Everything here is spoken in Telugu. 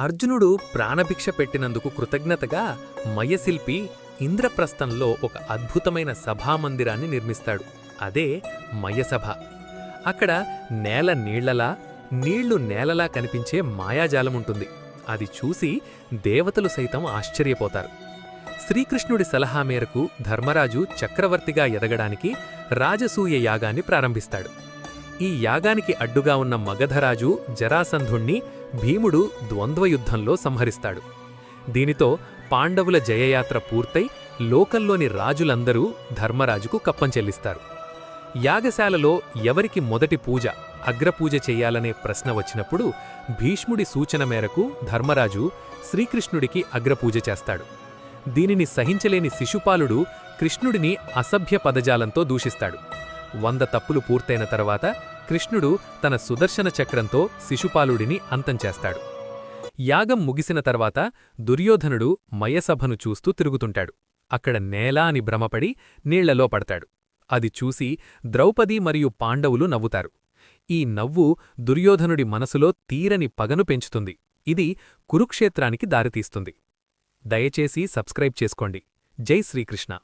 అర్జునుడు ప్రాణభిక్ష పెట్టినందుకు కృతజ్ఞతగా మయశిల్పి ఇంద్రప్రస్థంలో ఒక అద్భుతమైన సభామందిరాన్ని నిర్మిస్తాడు. అదే మయసభ. అక్కడ నేల నీళ్ళలా నీళ్ళు నేలలా కనిపించే మాయాజాలముంటుంది అది చూసి దేవతలు సైతం ఆశ్చర్యపోతారు. శ్రీకృష్ణుడి సలహా మేరకు ధర్మరాజు చక్రవర్తిగా ఎదగడానికి రాజసూయ యాగాన్ని ప్రారంభిస్తాడు. ఈ యాగానికి అడ్డుగా ఉన్న మగధరాజు జరాసంధుణ్ణి భీముడు ద్వంద్వయుద్ధంలో సంహరిస్తాడు. దీనితో పాండవుల జయయాత్ర పూర్తయి లోకల్లోని రాజులందరూ ధర్మరాజుకు కప్పం చెల్లిస్తారు. యాగశాలలో ఎవరికి మొదటి పూజ అగ్రపూజ చెయ్యాలనే ప్రశ్న వచ్చినప్పుడు భీష్ముడి సూచన మేరకు ధర్మరాజు శ్రీకృష్ణుడికి అగ్రపూజ చేస్తాడు. దీనిని సహించలేని శిశుపాలుడు కృష్ణుడిని అసభ్య పదజాలంతో దూషిస్తాడు. వంద తప్పులు పూర్తయిన తర్వాత కృష్ణుడు తన సుదర్శన చక్రంతో శిశుపాలుడిని అంతం చేస్తాడు. యాగం ముగిసిన తర్వాత దుర్యోధనుడు మయసభను చూస్తూ తిరుగుతుంటాడు. అక్కడ నేల అని భ్రమపడి నీళ్ళలో పడతాడు. అది చూసి ద్రౌపది మరియు పాండవులు నవ్వుతారు. ఈ నవ్వు దుర్యోధనుడి మనసులో తీరని పగను పెంచుతుంది. ఇది కురుక్షేత్రానికి దారితీస్తుంది. దయచేసి సబ్స్క్రైబ్ చేసుకోండి. జై శ్రీకృష్ణ.